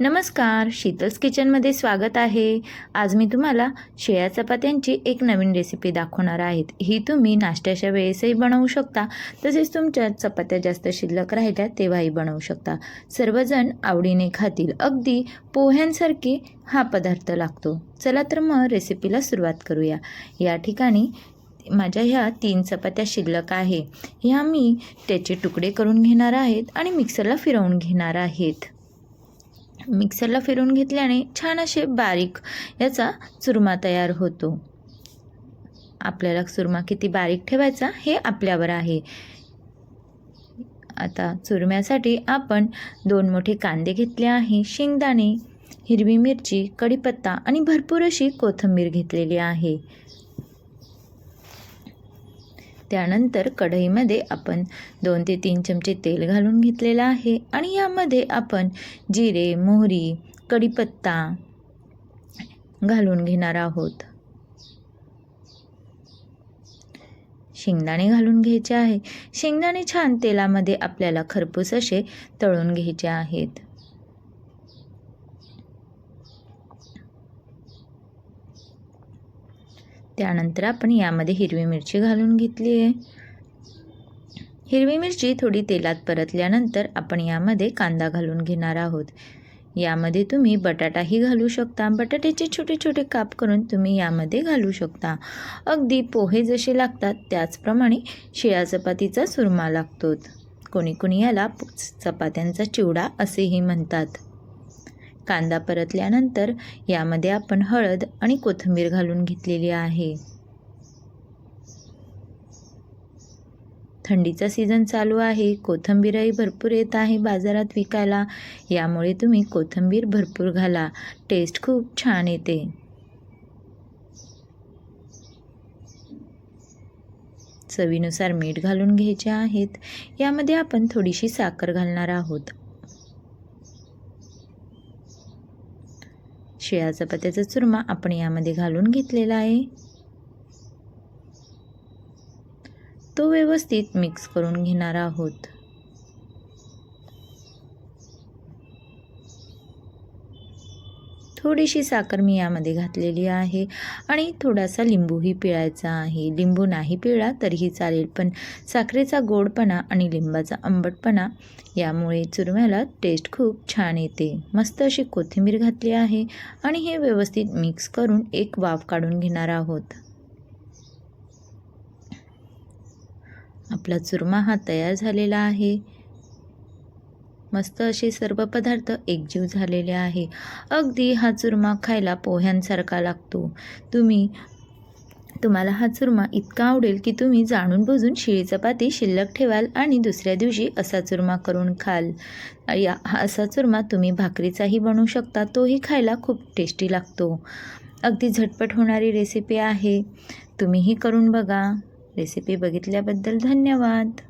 नमस्कार शीतल्स किचनमध्ये स्वागत आहे. आज मी तुम्हाला शेळ्या चपात्यांची एक नवीन रेसिपी दाखवणार आहेत. ही तुम्ही नाश्त्याच्या वेळेसही बनवू शकता. तसेच तुमच्या चपात्या जास्त शिल्लक राहिल्या तेव्हाही बनवू शकता. सर्वजण आवडीने खातील. अगदी पोह्यांसारखे हा पदार्थ लागतो. चला तर मग रेसिपीला सुरुवात करूया. या ठिकाणी माझ्या ह्या तीन चपात्या शिल्लक आहे. ह्या मी त्याचे तुकडे करून घेणार आहेत आणि मिक्सरला फिरवून घेणार आहेत. मिक्सरला फिरून घेतल्याने छान असे बारीक याचा चुरमा तयार होतो. आपल्याला चुरमा किती बारीक ठेवायचा हे आपल्यावर आहे. आता चुरम्यासाठी आपण दोन मोठे कांदे घेतले आहे शेंगदाणे हिरवी मिरची कढीपत्ता आणि भरपूर अशी कोथिंबीर घेतलेली आहे. त्यानंतर कढईमध्ये आपण दोन ते तीन चमचे तेल घालून घेतलेलं आहे. आणि यामध्ये आपण जिरे मोहरी कढीपत्ता घालून घेणार आहोत. शेंगदाणे घालून घ्यायचे आहे. शेंगदाणे छान तेलामध्ये आपल्याला खरपूस असे तळून घ्यायचे आहेत. त्यानंतर आपण यामध्ये हिरवी मिरची घालून घेतली आहे. हिरवी मिरची थोडी तेलात परतल्यानंतर आपण यामध्ये कांदा घालून घेणार आहोत. यामध्ये तुम्ही बटाटाही घालू शकता. बटाट्याचे छोटे छोटे काप करून तुम्ही यामध्ये घालू शकता. अगदी पोहे जसे लागतात त्याचप्रमाणे शिळा चपातीचा सुरमा लागतो कोणी कोणी याला चपात्यांचा चिवडा असेही म्हणतात. कांदा परतल्यानंतर यामध्ये आपण हळद आणि कोथिंबीर घालून घेतलेली आहे. थंडीचा सीझन चालू आहे. कोथिंबीरही भरपूर येत आहे बाजारात विकायला. यामुळे तुम्ही कोथिंबीर भरपूर घाला. टेस्ट खूप छान येते. चवीनुसार मीठ घालून घ्यायचे आहेत. यामध्ये आपण थोडीशी साखर घालणार आहोत. शिळा चपात्याचा चुरमा आपण यामध्ये घालून घेतलेला आहे. तो व्यवस्थित मिक्स करून घेणार आहोत. थोडीशी साखर मी यामध्ये घातलेली आहे आणि थोडासा लिंबूही पिळायचा आहे. लिंबू नाही पिळला तरीही चालेल पण साखरेचा गोडपणा आणि लिंबाचा आंबटपणा यामुळे चुरम्याला टेस्ट खूप छान येते. मस्त अशी कोथिंबीर घातली आहे आणि हे व्यवस्थित मिक्स करून एक वाफ काढून घेणार आहोत. आपला चुरमा हा तयार झालेला आहे. मस्त असे सर्व पदार्थ एकजीव झालेले आहे. अगदी हा चुरमा खायला पोह्यांसारखा लागतो. तुम्ही तुम्हाला हा चुरमा इतका आवडेल की तुम्ही जाणून बुजून शिळी चपाती शिल्लक ठेवाल आणि दुसऱ्या दिवशी असा चुरमा करून खाल. या हा असा चुरमा तुम्ही भाकरीचाही बनवू शकता तोही खायला खूप टेस्टी लागतो. अगदी झटपट होणारी रेसिपी आहे. तुम्हीही करून बघा. रेसिपी बघितल्याबद्दल धन्यवाद.